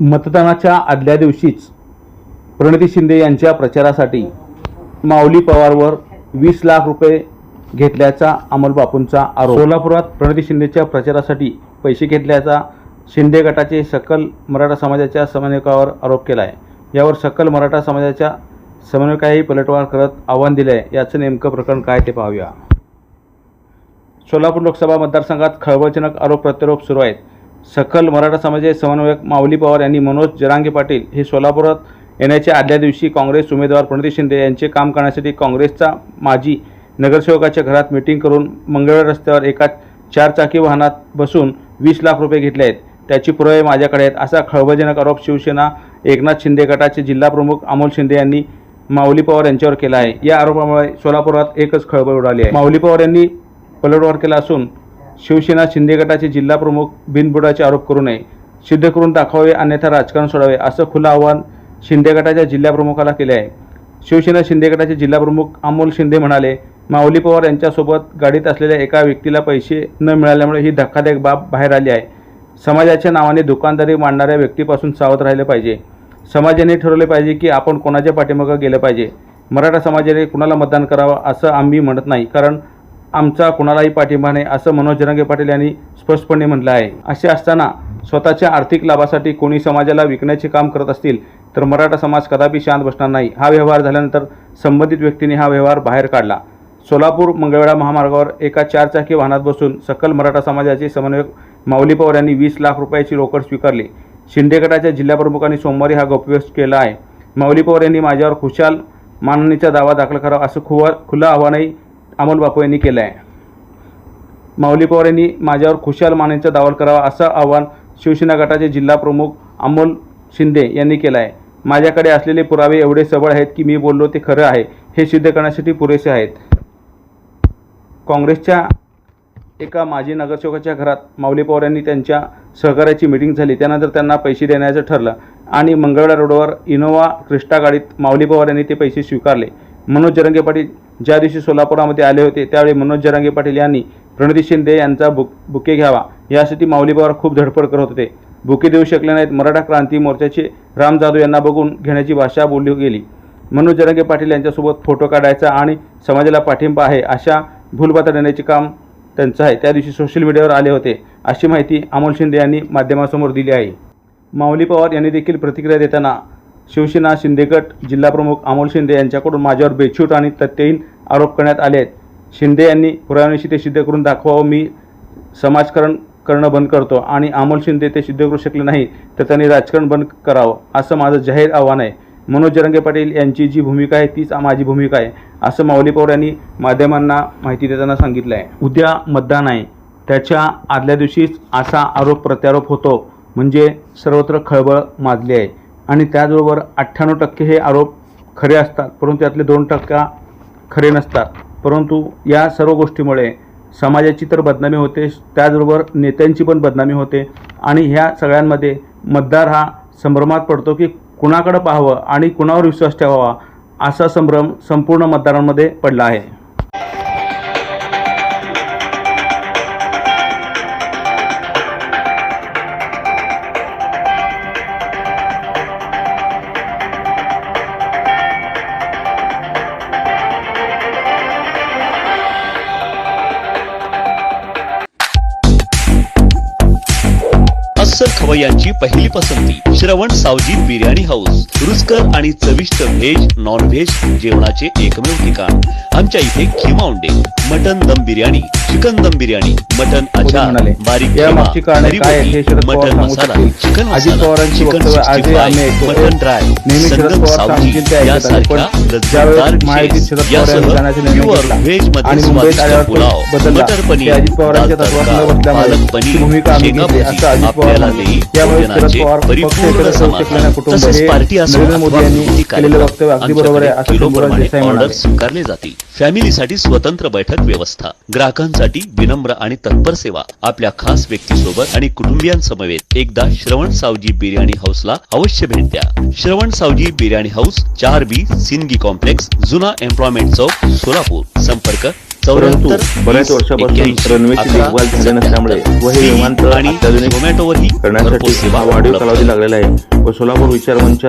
मतदानाच्या आदल्या दिवशीच प्रणिती शिंदे यांच्या प्रचारासाठी माऊली पवारवर वीस लाख रुपये घेतल्याचा अमोल बापूंचा आरोप. सोलापुरात प्रणिती शिंदेच्या प्रचारासाठी पैसे घेतल्याचा शिंदे गटाचे सकल मराठा समाजाच्या समन्वयकावर आरोप केला आहे यावर सकल मराठा समाजाच्या समन्वयकाही पलटवार करत आव्हान दिले आहे याचं नेमकं प्रकरण काय ते पाहूया. सोलापूर लोकसभा मतदारसंघात खळबळजनक आरोप प्रत्यारोप सुरू आहेत. सकल मराठा समाजाचे समन्वयक माऊली पवार यांनी मनोज जरांगे पाटील हे सोलापुरात येण्याच्या आदल्या दिवशी काँग्रेस उमेदवार प्रणिती शिंदे यांचे काम करण्यासाठी काँग्रेसचा माजी नगरसेवकाच्या घरात मिटिंग करून मंगळवार रस्त्यावर एका चारचाकी वाहनात बसून वीस लाख रुपये घेतले आहेत. त्याची पुरावे माझ्याकडे आहेत असा खळबळजनक आरोप शिवसेना एकनाथ शिंदे गटाचे जिल्हाप्रमुख अमोल शिंदे यांनी माऊली पवार यांच्यावर केला आहे. या आरोपामुळे सोलापुरात एकच खळबळ उडाली आहे. माऊली पवार यांनी पलटवार केला असून शिवसेना शिंदे गटाचे जिल्हाप्रमुख बिनबुडाचे आरोप करू नये सिद्ध करून दाखवावे अन्यथा राजकारण सोडावे असं खुलं आव्हान शिंदे गटाच्या जिल्हाप्रमुखाला केले आहे. शिवसेना शिंदे गटाचे जिल्हाप्रमुख अमोल शिंदे म्हणाले माऊली पवार यांच्यासोबत गाडीत असलेल्या एका व्यक्तीला पैसे न मिळाल्यामुळे ही धक्कादायक बाब बाहेर आली आहे. समाजाच्या नावाने दुकानदारी मांडणाऱ्या व्यक्तीपासून सावध राहिले पाहिजे. समाजाने ठरवले पाहिजे की आपण कोणाच्या पाठीमागं गेलं पाहिजे. मराठा समाजाने कुणाला मतदान करावं असं आम्ही म्हणत नाही कारण आमचा कुणालाही पाठिंबा नाही असं मनोज जरांगे पाटील यांनी स्पष्टपणे म्हटलं आहे. असे असताना स्वतःच्या आर्थिक लाभासाठी कोणी समाजाला विकण्याचे काम करत असतील तर मराठा समाज कदापि शांत बसणार नाही. हा व्यवहार झाल्यानंतर संबंधित व्यक्तीने हा व्यवहार बाहेर काढला. सोलापूर मंगळवेढा महामार्गावर एका चारचाकी वाहनात बसून सकल मराठा समाजाचे समन्वयक माऊली पवार यांनी वीस लाख रुपयाची रोकड स्वीकारली. शिंदे गटाच्या जिल्हाप्रमुखांनी सोमवारी हा गौप्यवेश केला आहे. माऊली पवार यांनी माझ्यावर खुशाल माननीचा दावा दाखल करावा असं खुवा खुलं आव्हानही अमोल बापू यांनी केलं आहे माऊली पवार यांनी माझ्यावर खुशाल मानेचा दावा करावा असं आव्हान शिवसेना गटाचे जिल्हा प्रमुख अमोल शिंदे यांनी केलं आहे माझ्याकडे असलेले पुरावे एवढे सबळ आहेत की मी बोललो ते खरं आहे. हे सिद्ध करण्यासाठी पुरेसे आहेत. काँग्रेसच्या एका माजी नगरसेवकाच्या घरात माऊली पवार यांनी त्यांच्या सहकार्याची मिटिंग झाली. त्यानंतर त्यांना पैसे देण्याचं ठरलं आणि मंगळवार रोडवर इनोवा क्रिस्टा गाडीत माऊली पवार यांनी ते पैसे स्वीकारले. मनोज जरंगे पाटील ज्या दिवशी सोलापुरामध्ये आले होते त्यावेळी मनोज जरांगे पाटील यांनी प्रणिती शिंदे यांचा बुक बुके घ्यावा. यासाठी माऊली पवार खूप धडपड करत होते. बुके देऊ शकले नाहीत. मराठा क्रांती मोर्चाचे राम जाधव यांना बघून घेण्याची भाषा बोलली गेली. मनोज जरांगे पाटील यांच्यासोबत फोटो काढायचा आणि समाजाला पाठिंबा आहे अशा भूलबाता देण्याचे काम त्यांचं आहे. त्या दिवशी सोशल मीडियावर आले होते. अशी माहिती अमोल शिंदे यांनी माध्यमासमोर दिली आहे. माऊली पवार यांनी देखील प्रतिक्रिया देताना शिवसेना शिंदेगट जिल्हाप्रमुख अमोल शिंदे यांच्याकडून माझ्यावर बेछूट आणि तथ्यहीन आरोप करण्यात आले आहेत. शिंदे यांनी पुराव्यानिशी ते सिद्ध करून दाखवावं मी समाजकारण करणं बंद करतो आणि अमोल शिंदे ते सिद्ध करू शकले नाही तर त्यांनी राजकारण बंद करावं असं माझं जाहीर आव्हान आहे. मनोज जरंगे पाटील यांची जी भूमिका आहे तीच माझी भूमिका आहे असं माऊली पवार यांनी माध्यमांना माहिती देताना सांगितलं आहे उद्या मतदान आहे. त्याच्या आदल्या दिवशीच असा आरोप प्रत्यारोप होतो म्हणजे सर्वत्र खळबळ माजली आहे. आणि त्याचबरोबर अठ्ठ्याण्णव टक्के हे आरोप खरे असतात परंतु त्यातले दोन टक्का खरे नसतात. परंतु या सर्व गोष्टीमुळे समाजाची तर बदनामी होते त्याचबरोबर नेत्यांची पण बदनामी होते आणि ह्या सगळ्यांमध्ये मतदार हा संभ्रमात पडतो की कुणाकडं पाहावं आणि कुणावर विश्वास ठेवावा असा संभ्रम संपूर्ण मतदारांमध्ये पडला आहे. अस्सल खवय्यांची पहिली पसंती श्रवण सावजी बिर्याणी हाऊस रुचकर आणि चविष्ट व्हेज नॉन व्हेज जेवणाचे एकमेव ठिकाण आमच्या इथे खिमा उंडे मटन दम बिर्याणी चिकन दम बिर्याणी मटन अचार. बारीक mutton masala. Chicken masala chicken वक्तव्य आजही 65, आम्ही ऐकतो. Mutton dry Sangam Saoji. यासारख्या यांनी यासह व्हेजमध्ये स्वादिष्ट पुलाव मटर पनीर दाल तडका, पालक पनीर शेंगा आपल्याला. देईल परिपूर्ण समाधान. तसेच पार्टी असो ऑर्डर स्वीकारले जातील. फॅमिलीसाठी स्वतंत्र बैठक व्यवस्था. ग्राहकांसाठी विनम्र आणि तत्पर सेवा. आपल्या खास व्यक्तीसोबत आणि कुटुंबियांसमवेत एकदा श्रवण सावजी बिर्याणी हाऊसला अवश्य भेट द्या. श्रवण सावजी बिर्याणी हाऊस चार बी सिंगी कॉम्प्लेक्स जुना एम्प्लॉयमेंट चौक सोलापूर. संपर्क परंतु बऱ्याच वर्षापासून रनवेची देखभाल झाली नसल्यामुळे व हे विमानतळ आणि करण्यासाठी वाढीव कालावधी लागलेला आहे व सोलापूर विचार मंच